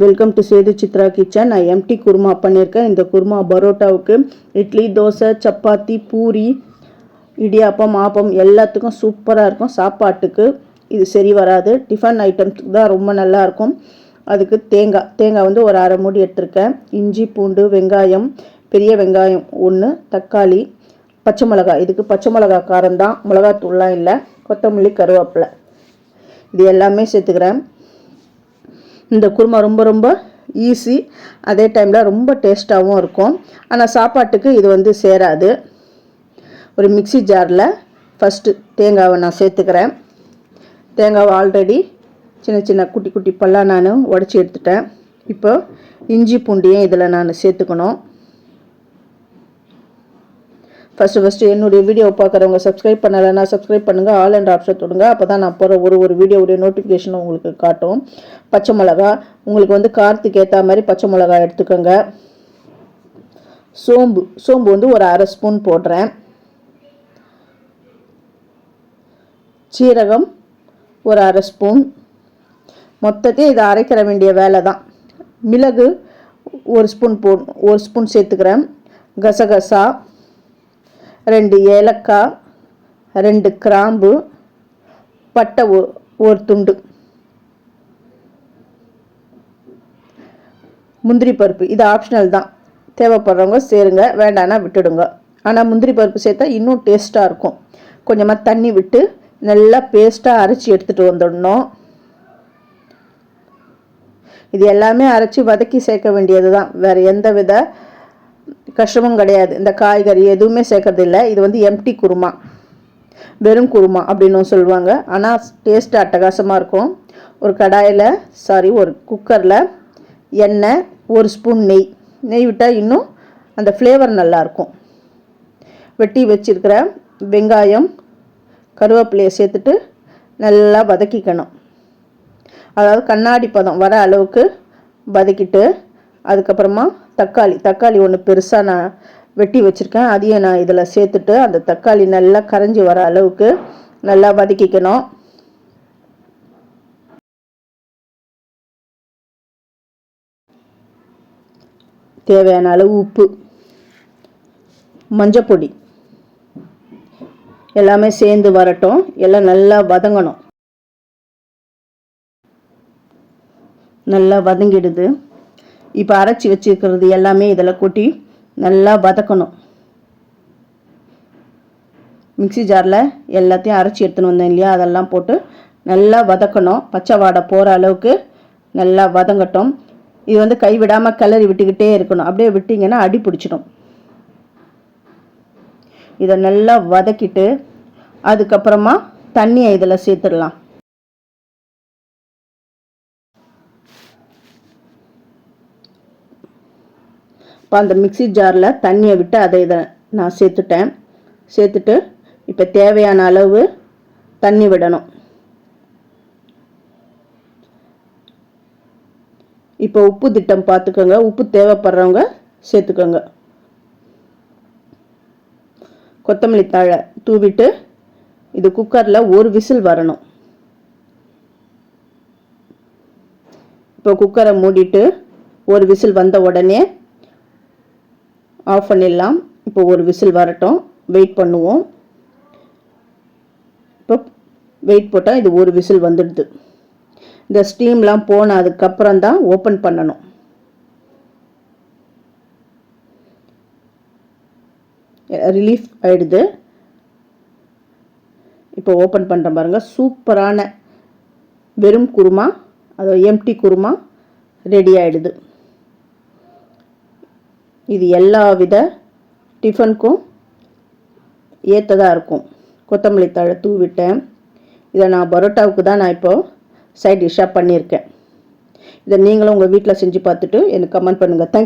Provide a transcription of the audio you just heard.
Welcome to Sethu Chitra kitchen நான் empty kurma பண்ணியிருக்கேன் இந்த குருமா பரோட்டாவுக்கு இட்லி தோசை சப்பாத்தி பூரி இடியாப்பம் ஆப்பம் எல்லாத்துக்கும் சூப்பராக இருக்கும். சாப்பாட்டுக்கு இது சரி வராது. டிஃபன் ஐட்டம்ஸுக்கு தான் ரொம்ப நல்லாயிருக்கும் அதுக்கு தேங்காய் தேங்காய் வந்து ஒரு அரை மூடி எடுத்திருக்கேன். இஞ்சி பூண்டு வெங்காயம் பெரிய வெங்காயம் ஒன்று தக்காளி பச்சை மிளகாய். இதுக்கு பச்சை மிளகா காரம் தான். மிளகாத்தூள்லாம் இல்லை. கொத்தமல்லி கருவேப்பிலை. இது எல்லாமே சேர்த்துக்கிறேன். இந்த குருமா ரொம்ப ரொம்ப ஈஸி அதே டைமில் ரொம்ப டேஸ்ட்டாகவும் இருக்கும். ஆனால் சாப்பாட்டுக்கு இது வந்து சேராது. ஒரு மிக்சி ஜாரில் ஃபஸ்ட்டு தேங்காவை நான் சேர்த்துக்கிறேன். தேங்காவை ஆல்ரெடி சின்ன சின்ன குட்டி குட்டி பல்லாக நான் உடச்சி எடுத்துட்டேன். இப்போ இஞ்சி பூண்டியும் இதில் நான் சேர்த்துக்கணும். ஃபஸ்ட்டு ஃபஸ்ட்டு என்னுடைய வீடியோ பார்க்குறவங்க சப்ஸ்கிரைப் பண்ணலைன்னா சப்ஸ்கிரைப் பண்ணுங்கள் ஆல் அண்ட் ஆப்ஷன் தொடுங்க. அப்போ தான் நான் போகிற ஒரு ஒரு வீடியோவுடைய நோட்டிஃபிகேஷன் உங்களுக்கு காட்டும். பச்சை மிளகா உங்களுக்கு வந்து காரத்துக்கு ஏற்ற மாதிரி பச்சை மிளகா எடுத்துக்கோங்க. சோம்பு சோம்பு வந்து ஒரு அரை ஸ்பூன் போடுறேன். சீரகம் ஒரு அரை ஸ்பூன் மொத்தத்தையும் இதை அரைக்கிற வேண்டிய வேலை தான். மிளகு ஒரு ஸ்பூன் போ ஒரு ஸ்பூன் சேர்த்துக்கிறேன். கசகசா ரெண்டு ஏலக்காய் ரெண்டு கிராம்பு பட்டை ஒரு துண்டு. முந்திரி பருப்பு இது ஆப்ஷனல் தான். தேவைப்படுறவங்க சேருங்க வேண்டானா விட்டுடுங்க. ஆனால் முந்திரி பருப்பு சேர்த்தா இன்னும் டேஸ்ட்டாக இருக்கும். கொஞ்சமாக தண்ணி விட்டு நல்லா பேஸ்ட்டாக அரைச்சி எடுத்துகிட்டு வந்துடணும். இது எல்லாமே அரைச்சி வதக்கி சேர்க்க வேண்டியது தான் வேறு எந்த வித கஷ்டமும் கிடையாது. இந்த காய்கறி எதுவுமே சேர்க்கறதில்ல. இது வந்து எம்டி குருமா. வெறும் குருமா அப்படின்னு சொல்லுவாங்க. ஆனால் டேஸ்ட்டு அட்டகாசமாக இருக்கும். ஒரு கடாயில் சாரி ஒரு குக்கரில் எண்ணெய் ஒரு ஸ்பூன் நெய். நெய் விட்டால் இன்னும் அந்த ஃப்ளேவர் நல்லாயிருக்கும் வெட்டி வச்சிருக்கிற வெங்காயம் கருவேப்பிலையை சேர்த்துட்டு நல்லா வதக்கிக்கணும். அதாவது கண்ணாடி பதம் வர அளவுக்கு வதக்கிட்டு அதுக்கப்புறமா தக்காளி தக்காளி ஒன்று பெருசாக நான் வெட்டி வச்சுருக்கேன். அதையும் நான் இதில் சேர்த்துட்டு அந்த தக்காளி நல்லா கரைஞ்சி வர அளவுக்கு நல்லா வதக்கிக்கணும். தேவையான அளவு உப்பு மஞ்சப்பொடி எல்லாமே சேர்ந்து வரட்டும். எல்லாம் நல்லா வதங்கணும். நல்லா வதங்கிடுது. இப்போ அரைச்சி வச்சுருக்கிறது எல்லாமே இதில் கொட்டி நல்லா வதக்கணும். மிக்சி ஜாரில் எல்லாத்தையும் அரைச்சி எடுத்துன்னு வந்தேன் இல்லையா? அதெல்லாம் போட்டு நல்லா வதக்கணும். பச்சை வாடை போகிற அளவுக்கு நல்லா வதங்கட்டும். இது வந்து கைவிடாமல் கிளறி விட்டுக்கிட்டே இருக்கணும். அப்படியே விட்டிங்கன்னா அடி பிடிச்சிடும். இதை நல்லா வதக்கிட்டு அதுக்கப்புறமா தண்ணியை இதில் சேர்த்துடலாம். இப்போ அந்த மிக்சி ஜாரில் தண்ணியை விட்டு அதை இதை நான் சேர்த்துட்டேன். சேர்த்துட்டு இப்போ தேவையான அளவு தண்ணி விடணும். இப்போ உப்பு திட்டம் பார்த்துக்கோங்க. உப்பு தேவைப்படுறவங்க சேர்த்துக்கோங்க. கொத்தமல்லி தாழை தூவிட்டு இது குக்கரில் ஒரு விசில் வரணும். இப்போ குக்கரை மூடிட்டு ஒரு விசில் வந்த உடனே ஆஃப் பண்ணிடலாம். இப்போ ஒரு விசில் வரட்டும். வெயிட் பண்ணுவோம். இப்போ வெயிட் போட்டால் இது ஒரு விசில் வந்துடுது. இந்த ஸ்டீம்லாம் போன அதுக்கப்புறம் தான் ஓப்பன் பண்ணணும். ரிலீஃப் ஆகிடுது இப்போ ஓப்பன் பண்ணுற பாருங்கள் சூப்பரான வெறும் குருமா அது எம்டி குருமா ரெடி ஆகிடுது இது எல்லா வித டிஃபனுக்கும் ஏற்றதாக இருக்கும். கொத்தமல்லி தழை தூவிட்டேன். இதை நான் பரோட்டாவுக்கு தான் நான் இப்போது சைட் டிஷ்ஷாக பண்ணியிருக்கேன். இதை நீங்களும் உங்கள் வீட்டில் செஞ்சு பார்த்துட்டு எனக்கு கமெண்ட் பண்ணுங்கள் தேங்க்